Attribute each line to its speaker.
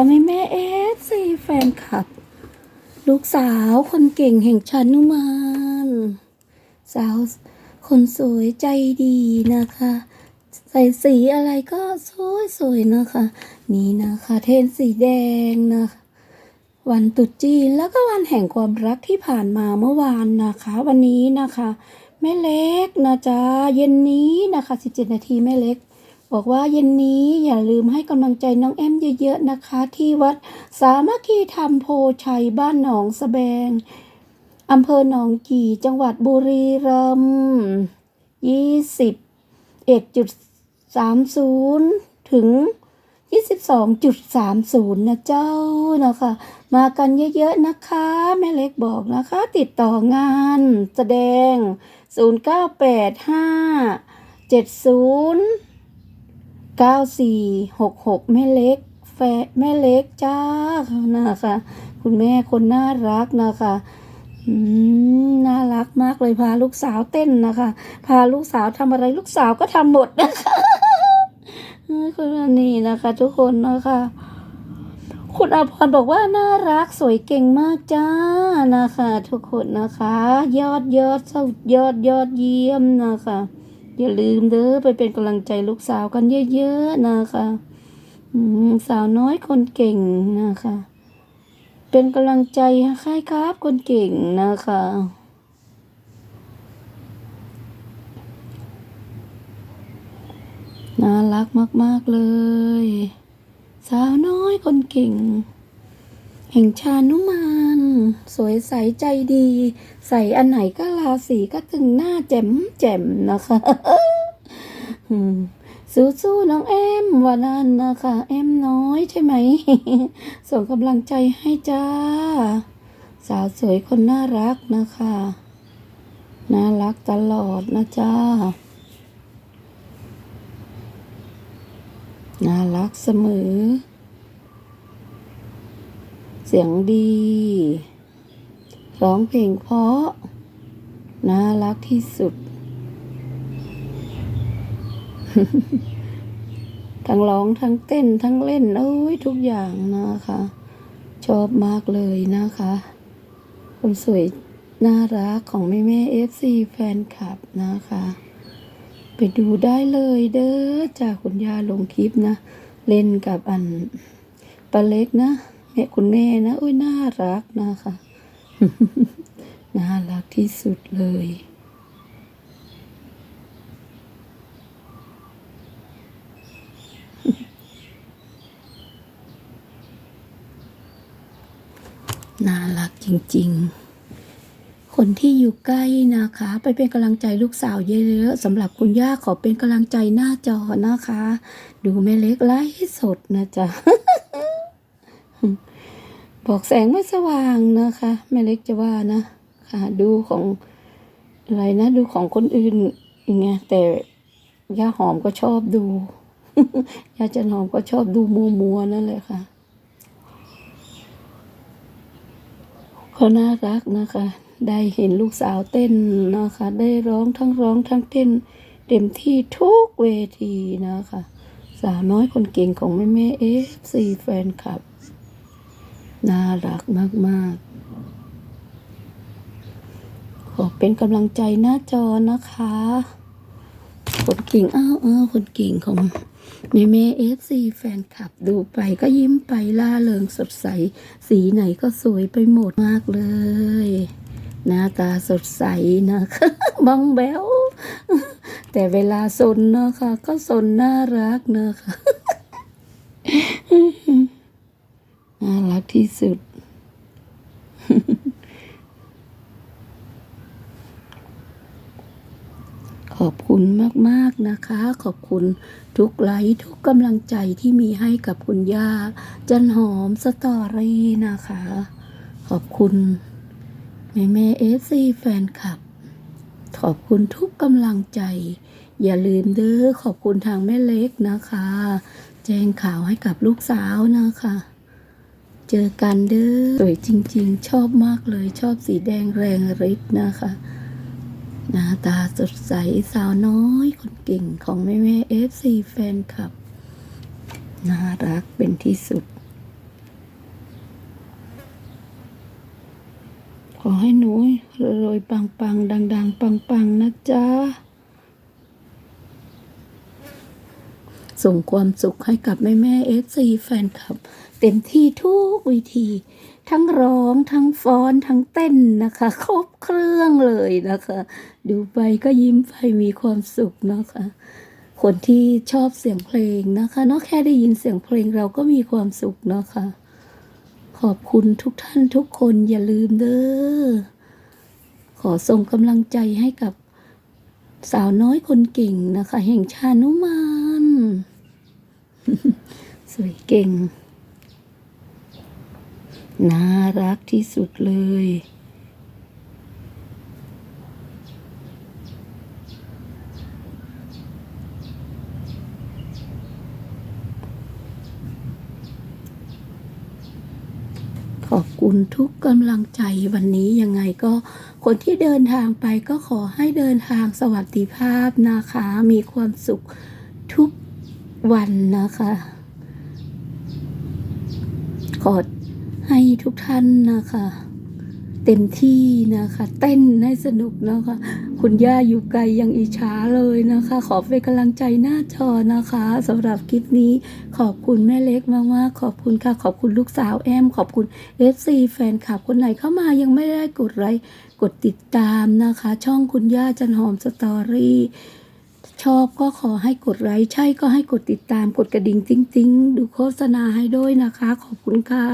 Speaker 1: ค่ะแม่แม่เอฟซีแฟนคลับ ลูกสาวคนเก่งแห่งชานุมานสาวคนสวยใจดีนะคะ ใส่สีอะไรก็สวยสวยๆนะคะ นี่นะคะ เทนสีแดงนะคะวันตรุษจีนแล้วก็วันแห่งความรักที่ผ่านมาเมื่อวานนะคะ วันนี้นะคะ แม่เล็กนะจ๊ะเย็นนี้นะคะ 17 นาทีแม่เล็ก บอกว่าเย็นนี้อย่าลืมให้กำลังใจน้องแอมเยอะๆนะคะ ที่วัดสามัคคีธรรมโพชัยบ้านหนองสะแบงอำเภอหนองกี่จังหวัดบุรีรัมย์ยี่สิบเอ็ดจุดสามศูนย์ถึง22.30นะเจ้านะคะ มากันเยอะๆนะคะ แม่เล็กบอกนะคะ ติดต่องานแสดง0985 70 9466 แม่เล็ก แฟแม่เล็กจ้านะคะ คุณแม่คนน่ารักนะคะน่ารักมากเลยพาลูกสาวเต้นนะคะ พาลูกสาวทำอะไรลูกสาวก็ทำหมดนะคะคุณนนี้นะคะ ทุกคนนะคะ คุณอาพรบอกว่าน่ารักสวยเก่งมากจ้านะคะ ทุกคนนะคะ ยอดยอดสุดยอดยอดเยี่ยมนะคะ อย่าลืมเด้อไปเป็นกำลังใจลูกสาวกันเยอะๆนะคะสาวน้อยคนเก่งนะคะ เป็นกำลังใจให้ครับคนเก่งนะคะน่ารักมาก ๆ เลย สาวน้อยคนเก่ง แห่งชานุมาน สวยใสใจดี ใส่อันไหนก็ราศีก็ถึงหน้าแจ่มแจ่มนะคะสู้ๆน้องแอมวันนั้นนะคะ แอมน้อยใช่ไหม ส่งกำลังใจให้จ้า สาวสวยคนน่ารักนะคะ น่ารักตลอดนะจ้า น่ารักเสมอ เสียงดี ร้องเพลงเพราะ น่ารักที่สุด ทั้งร้องทั้งเต้นทั้งเล่นโอ้ยทุกอย่างนะคะ ชอบมากเลยนะคะ คนสวยน่ารักของแม่แม่เอฟซีแฟนคลับนะคะ ไปดูได้เลยเด้อจากคุณยาลงคลิปนะ เล่นกับอันปลาเล็กนะ แม่คุณแม่นะโอ้ยน่ารักนะคะน่ารักที่สุดเลยน่ารักจริง ๆ คนที่อยู่ใกล้นะคะ ไปเป็นกำลังใจลูกสาวเยอะๆสำหรับคุณย่าขอเป็นกำลังใจหน้าจอนะคะ ดูแม่เล็กไลฟ์สดนะจ๊ะ บอกแสงไม่สว่างนะคะแม่เล็กจะว่านะค่ะดูของอะไรนะ ดูของคนอื่นอย่างเงี้ยแต่ย่าหอมก็ชอบดูย่าจันหอมก็ชอบดูมัวๆนั่นแหละค่ะเขาน่ารักนะคะ ได้เห็นลูกสาวเต้นนะคะ ได้ร้องทั้งร้องทั้งเต้น เต็มที่ทุกเวทีนะคะ สาวน้อยคนเก่งของแม่แม่เอฟซีแฟนคลับ น่ารักมาก ๆ ขอเป็นกำลังใจหน้าจอนะคะคนเก่งอ้าวอ้าวคนเก่งของแม่แม่เอฟซีแฟนคลับดูไปก็ยิ้มไปล่าเริงสดใส สีไหนก็สวยไปหมดมากเลย หน้าตาสดใสนะคะบ้องแบวแต่เวลาสนนะคะก็สนน่ารักนะคะน่ารัก ที่สุด ขอบคุณมาก ๆ นะคะ ขอบคุณทุกไลค์ทุกกำลังใจที่มีให้กับคุณย่า จันหอมสตอรี่นะคะ ขอบคุณ แม่แม่เอฟซีแฟนคลับ ขอบคุณทุกกำลังใจ อย่าลืมเด้อขอบคุณทางแม่เล็กนะคะ แจ้งข่าวให้กับลูกสาวนะคะ เจอกันเด้อสวยจริง ๆ ชอบมากเลยชอบสีแดงแรงฤทธิ์นะคะหน้าตาสดใสสาวน้อยคนเก่งของแม่แม่เอฟซีแฟนคลับ น่ารักเป็นที่สุด ขอให้หนูรวยปังปังดังดังปังปังนะจ๊ะ ส่งความสุขให้กับแม่แม่เอฟซีแฟนคลับ เต็มที่ทุกวิธี ทั้งร้องทั้งฟ้อนทั้งเต้นนะคะ ครบเครื่องเลยนะคะ ดูไปก็ยิ้มไปมีความสุขนะคะ คนที่ชอบเสียงเพลงนะคะนอกแค่ได้ยินเสียงเพลงเราก็มีความสุขนะคะ ขอบคุณทุกท่านทุกคนอย่าลืมเด้อขอส่งกำลังใจให้กับสาวน้อยคนเก่งนะคะ แห่งชานุมาน สวยเก่ง น่ารักที่สุดเลย ขอบคุณทุกกำลังใจวันนี้ยังไงก็คนที่เดินทางไปก็ขอให้เดินทางสวัสดิภาพนะคะ มีความสุขทุกวันนะคะ ขอ ให้ทุกท่านนะคะ เต็มที่นะคะ เต้นให้สนุกนะคะ คุณย่าอยู่ไกลยังอิจฉาเลยนะคะ ขอเป็นกำลังใจหน้าจอนะคะสำหรับคลิปนี้ขอบคุณแม่เล็กมากๆขอบคุณค่ะ ขอบคุณลูกสาวแอม ขอบคุณ FC แฟนคลับคนไหนเข้ามายังไม่ได้กดไลค์กดติดตามนะคะ ช่องคุณย่าจันหอมสตอรี่ชอบก็ขอให้กดไลค์ใช่ก็ให้กดติดตามกดกระดิ่งติ๊งๆ ดูโฆษณาให้ด้วยนะคะ ขอบคุณค่ะ